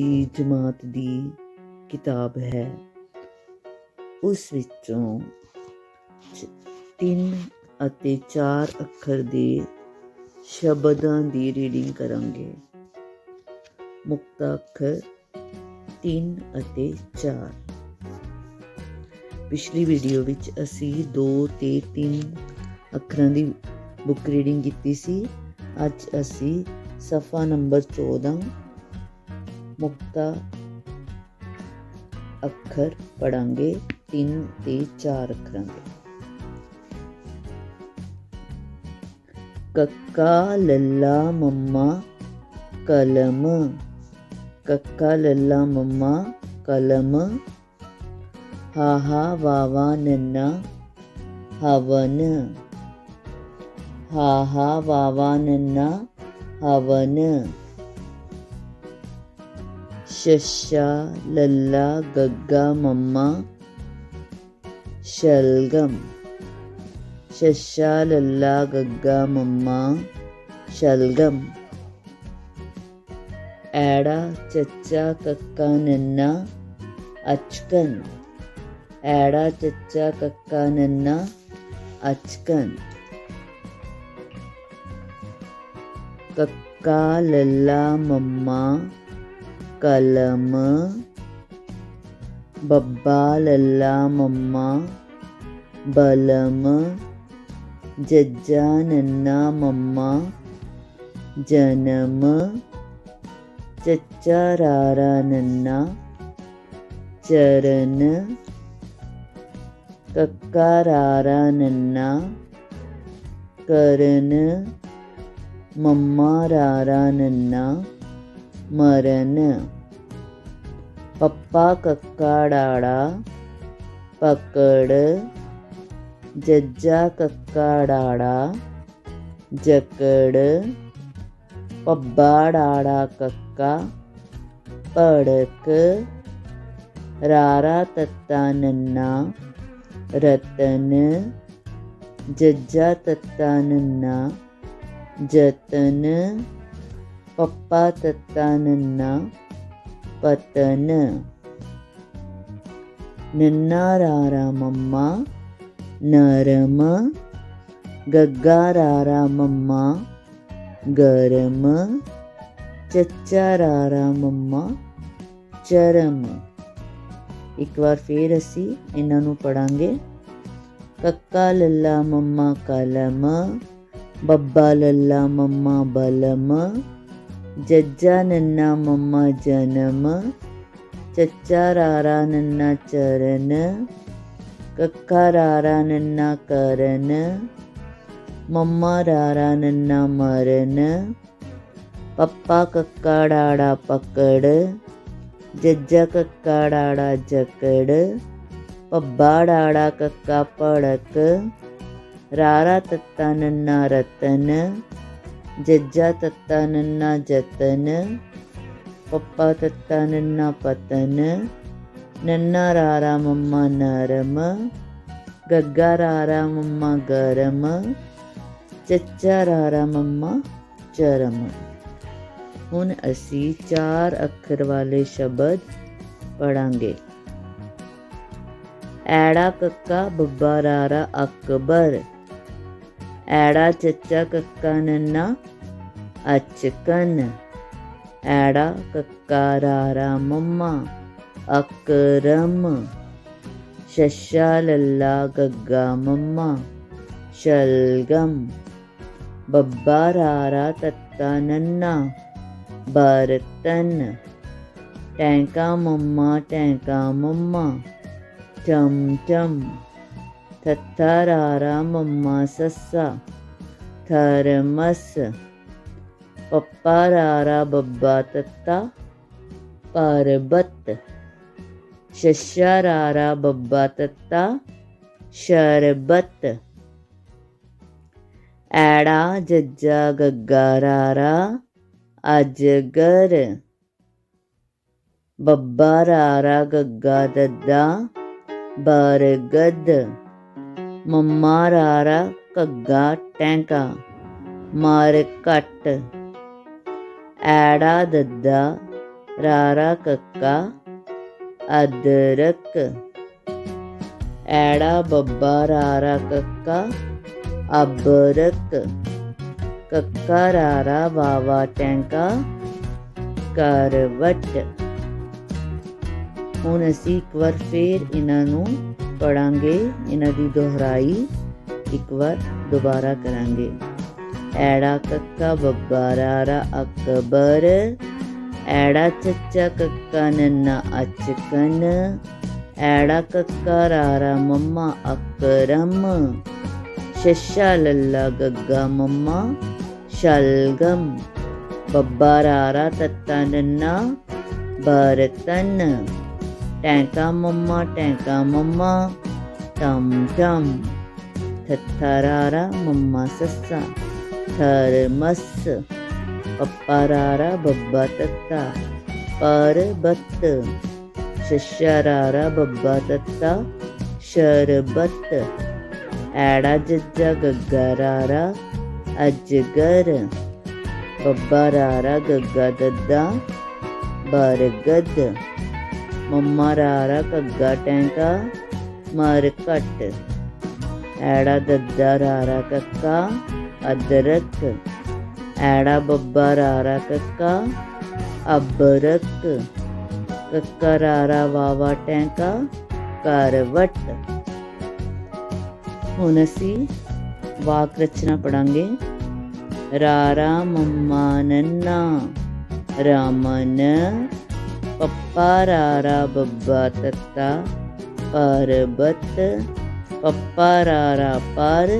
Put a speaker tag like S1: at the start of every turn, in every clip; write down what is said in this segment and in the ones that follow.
S1: ਦੀ ਜਮਾਤ ਦੀ ਕਿਤਾਬ ਹੈ। ਉਸ ਵਿੱਚੋਂ ਚ- ਤਿੰਨ ਅਤੇ ਚਾਰ ਅੱਖਰ ਦੇ ਸ਼ਬਦਾਂ ਦੀ ਰੀਡਿੰਗ ਕਰਾਂਗੇ। ਮੁਕਤਾ ਅੱਖਰ 3 ਅਤੇ 4 ਪਿਛਲੀ ਵੀਡੀਓ ਵਿੱਚ ਅਸੀਂ 2 ਤੇ 3 ਅੱਖਰਾਂ ਦੀ ਬੁੱਕ ਰੀਡਿੰਗ ਕੀਤੀ ਸੀ। ਅੱਜ ਅਸੀਂ ਸਫਾ ਨੰਬਰ 14 ਮੁਕਤਾ ਅੱਖਰ ਪੜਾਂਗੇ 3 ਤੇ 4 ਅੱਖਰਾਂ ਦੇ ਕੱਕਾ ਲੱਲਾ ਮੰਮਾ ਕਲਮ ਕੱਕਾ ਲੱਲਾ ਮੰਮਾ ਕਲਮ ਹਾਹਾ ਵਾਵਾ ਨੰਨਾ ਹਵਨ ਹਾਹਾ ਵਾਵਾ ਨੰਨਾ ਹਵਨ ਸ਼ਸ਼ਾ ਲੱਲਾ ਗੱਗਾ ਮੰਮਾ ਸ਼ਲਗਮ ਸ਼ਸ਼ਾ ശശ ലല്ല ഗഗ്ഗ മമ്മ ശൽഗം. ശശ ലല്ല ഗഗ്ഗ മമ്മ ശൽഗം. ആട ചച്ച കക്ക നന്ന അച്കൻ. ആട ചച്ച കക്ക നന്ന അച്കൻ. കക്ക ലല്ല മമ്മ कलम। बब्बा, लल्ला, मम्मा, बलम। जज्जा, नन्ना, मम्मा, जनम। चच्चा, रारा, नन्ना, चरण। कक्का, रारा, नन्ना, करण। मम्मा, रारा, नन्ना મરણ પપ્પા કક્કાડાળા પકડ જજ્જા કક્કાડાળા જકડ પબ્બાડાળા કક્કા પડક રારા તત્તા નન્ના રતન જજ્જા તત્તા નન્ના જતન ਪਤਨ ਨੰਨਾ ਰਾਰਾ ਮੰਮਾ ਨਰਮ ਗੱਗਾ ਰਾਰਾ ਮੰਮਾ ਗਰਮ ਚੱਚਾ ਰਾਰਾ ਮੰਮਾ ਚਰਮ ਇੱਕ ਵਾਰ ਫੇਰ ਅਸੀਂ ਇਹਨਾਂ ਨੂੰ ਪੜਾਂਗੇ ਕੱਕਾ ਲੱਲਾ ਮੰਮਾ ਕਲਮ ਬੱਬਾ ਲੱਲਾ ਮੰਮਾ ਬਲਮ ਜੱਜਾ ਨੰਨਾ ਮੰਮਾ ਜਨਮ, ਚੱਚਾ ਰਾਰਾ ਨੰਨਾ ਚਰਨ, ਕੱਕਾ ਰਾਰਾ ਨੰਨਾ ਕਰਨ, ਮੰਮਾ ਰਾਰਾ ਨੰਨਾ ਮਰਨ, ਪੱਪਾ ਕੱਕਾ ਡਾੜਾ ਪਕੜ, ਜੱਜਾ ਕੱਕਾ ਡਾੜਾ ਜਕੜ, ਪੱਬਾ ਡਾੜਾ ਕੱਕਾ ਪੜਕ ਰਾਰਾ ਤੱਤਾ ਨੰਨਾ ਰਤਨ ਜੱਜਾ ਤੱਤਾ ਨੰਨਾ ਜਤਨ, ਪੱਪਾ ਤੱਤਾ ਨੰਨਾ ਪਤਨ, ਨੰਨਾ ਰਾਰਾ ਮੰਮਾ ਨਰਮ, ਗੱਗਾ ਰਾਰਾ ਮੰਮਾ ਗਰਮ, ਚੱਚਾ ਰਾਰਾ ਮੰਮਾ ਚਰਮ। ਹੁਣ ਅਸੀਂ ਚਾਰ ਅੱਖਰ ਵਾਲੇ ਸ਼ਬਦ ਪੜਾਂਗੇ। ਐੜਾ ਕੱਕਾ ਬੱਬਾ ਰਾਰਾ ਅਕਬਰ, ਐੜਾ ਚੱਚਾ ਕੱਕਾ ਨੰਨਾ ਅਚਕਨ। ਐੜਾ ਕੱਕਾ ਰਾਰਾ ਮੰਮਾ ਅਕਰਮ। ਸ਼ਸ਼ਾ ਲੱਲਾ ਗੱਗਾ ਮੰਮਾ, ਸ਼ਲਗਮ। ਬੱਬਾ ਰਾਰਾ ਤੱਤਾ ਨੰਨਾ, ਬਰਤਨ। ਟੈਂਕਾ ਮੰਮਾ ਟੈਂਕਾ ਮੰਮਾ, ਚਮ ਚਮ। ਥੱਥਾ ਰਾਰਾ ਮੰਮਾ ਸੱਸਾ, ਥਰਮਸ। पप्पा रारा बब्बा तत्ता परबत शशारारा बब्बा तत्ता, शरबत, ऐड़ा, जज्जा, गग्गा रारा, अजगर, बब्बा रारा, गग्गा दद्दा, बरगद, मम्मा रारा कग्गा टैंका मार कट्ट ਐੜਾ ਦੱਦਾ ਰਾਰਾ ਕੱਕਾ ਅਦਰਕ ਐੜਾ ਬੱਬਾ ਰਾਰਾ ਕੱਕਾ ਅਬਰਕ ਕੱਕਾ ਰਾਰਾ ਵਾਵਾ ਟੈਂਕਾ ਕਰਵਟ ਹੁਣ ਅਸੀਂ ਇੱਕ ਵਾਰ ਫੇਰ ਇਹਨਾਂ ਨੂੰ ਪੜਾਂਗੇ ਇਹਨਾਂ ਦੀ ਦੁਹਰਾਈ ਇੱਕ ਵਾਰ ਦੁਬਾਰਾ ਕਰਾਂਗੇ ਐੜਾ ਕੱਕਾ ਬੱਬਾ ਰਾਰਾ ਅਕਬਰ। ਐੜਾ ਚੱਚਾ ਕੱਕਾ ਨੰਨਾ ਅਚਕਨ। ਐੜਾ ਕੱਕਾ ਰਾਰਾ ਮੰਮਾ ਅਕਰਮ। ਸ਼ਸ਼ਾ ਲੱਲਾ ਗੱਗਾ ਮੰਮਾ ਸ਼ਲਗਮ। ਬੱਬਾ ਰਾਰਾ ਤੱਤਾ ਨੰਨਾ ਬਰਤਨ। ਟੈਂਕਾ ਮੰਮਾ ਟੈਂਕਾ ਮੰਮਾ ਟਮ ਟਮ ਥਥਰਾਰਾ ਮੰਮਾ ਸੱਸਾ। ਥਰਮਸ ਪਪਰਾਰਾ ਬੱਬਾ ਤੱਤਾ ਪਰਬਤ ਸ਼ਸ਼ਰਾਰਾ ਬੱਬਾ ਤੱਤਾ ਸ਼ਰਬਤ ਐੜਾ ਜੱਜਾ ਗੱਗਰਾਰਾ ਅਜਗਰ ਬੱਬਾ ਰਾਰਾ ਗੱਗਾ ਦੱਦਾ ਬਰਗਦ ਮੰਮਾ ਰਾਰਾ ਕੱਗਾ ਟੈਂਕਾ ਮਰ ਮਰਕਟ ਐੜਾ ਦੱਦਾ ਰਾਰਾ ਕੱਕਾ ਅਦਰਕ ਐੜਾ ਬੱਬਾ ਰਾਰਾ ਕੱਕਾ ਅਬਰਕ ਕੱਕਾ ਰਾਰਾ ਵਾਵਾ ਟੈਂਕਾ ਕਰਵਟ ਹੁਣ ਅਸੀਂ ਵਾਕ ਰਚਨਾ ਪੜਾਂਗੇ ਰਾਰਾ ਮੰਮਾ ਨੰਨਾ ਰਾਮਨ ਪੱਪਾ ਰਾਰਾ ਬੱਬਾ ਤੱਤਾ ਪਰਬਤ ਪੱਪਾ ਰਾਰਾ ਪਰ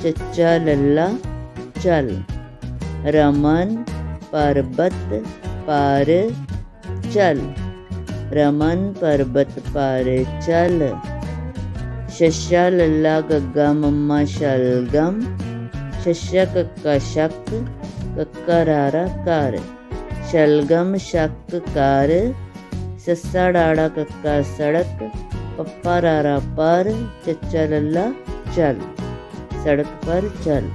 S1: चचा लल्ला चल। रमन पर्वत पर चल। रमन पर्वत पर चल। शशा लल्ला गग्गा मम्मा शलगम शशा कक्का शक कक्का रारा कार। शलगम शक कार। सस्सा डाड़ा कक्का सड़क। पप्पा रारा पर। चचा लल्ला चल। सड़क पर चल।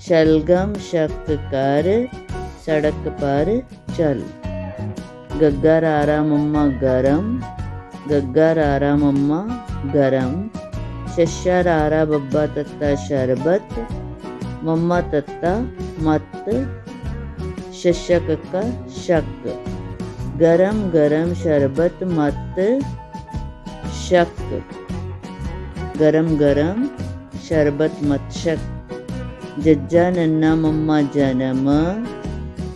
S1: शलगम शक कर सड़क पर चल। गग्गा रारा मम्मा गरम गग्गा रारा मम्मा गरम। शशा रारा बब्बा तत्ता शरबत, मम्मा तत्ता मत शशक का शक। गरम गरम शरबत मत, शक। गरम गरम शरबत मच्छक। जज्जा नन्ना मम्मा जनम।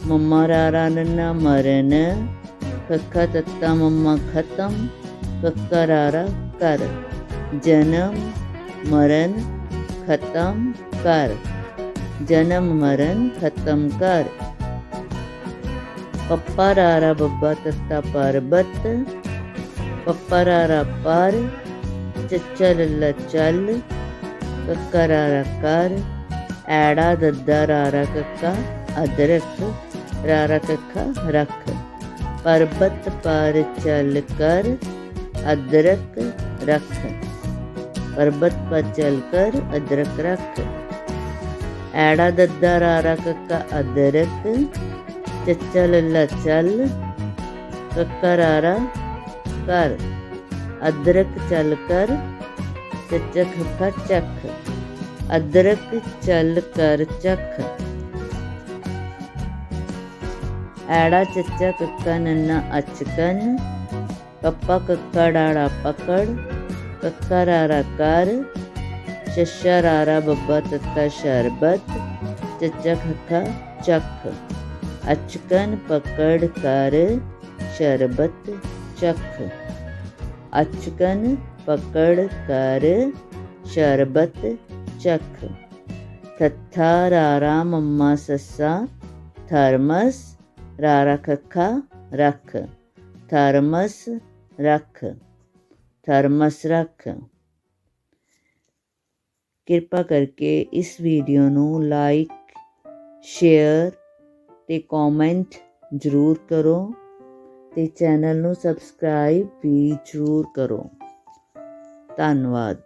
S1: मम्मा रारा नन्ना मरन। कक्का तत्ता मम्मा खत्म। कक्का रारा कर। जनम, मरन, खत्म, कर। जनम, मरन, खत्म, कर। पप्पा रारा बब्बा तत्ता पार्बत। पप्पा रारा पर। चचा लल्ला चल। कक्कर ऐड़ा दद्दा रारा कक्का अदरक रारा कक्का रख पर्वत पर चल कर अदरक रख पर्वत पर चल कर अदरक रख ऐड़ा दद्दा रारा कक्का अदरक चचल लचल कक्का रारा कर अदरक चल कर चख फचख अदरक चल कर चख। ऐड़ा चचा कक्का न अचकन पप्पा कक्कड़ाड़ा पकड़ कक्करारा कर। शशरारा बब्बा तत्ता शरबत चचा खखा चख। अचकन पकड़ कर शरबत चख। अचकन ਪਕੜ ਕਰ ਸ਼ਰਬਤ ਚੱਖ ਪਕੜ ਕਰ ਸ਼ਰਬਤ ਚੱਖ ਥੱਥਾ ਰਾਰਾ ਮੰਮਾ ਸੱਸਾ ਥਰਮਸ ਰਾਰਾ ਖੱਖਾ ਰੱਖ ਥਰਮਸ ਰੱਖ ਥਰਮਸ ਰੱਖ ਕਿਰਪਾ ਕਰਕੇ ਇਸ ਵੀਡੀਓ ਨੂੰ ਲਾਈਕ ਸ਼ੇਅਰ ਤੇ ਕਮੈਂਟ ਜ਼ਰੂਰ ਕਰੋ ਤੇ ਚੈਨਲ ਨੂੰ ਸਬਸਕ੍ਰਾਈਬ ਵੀ ਜ਼ਰੂਰ ਕਰੋ। ਧੰਨਵਾਦ।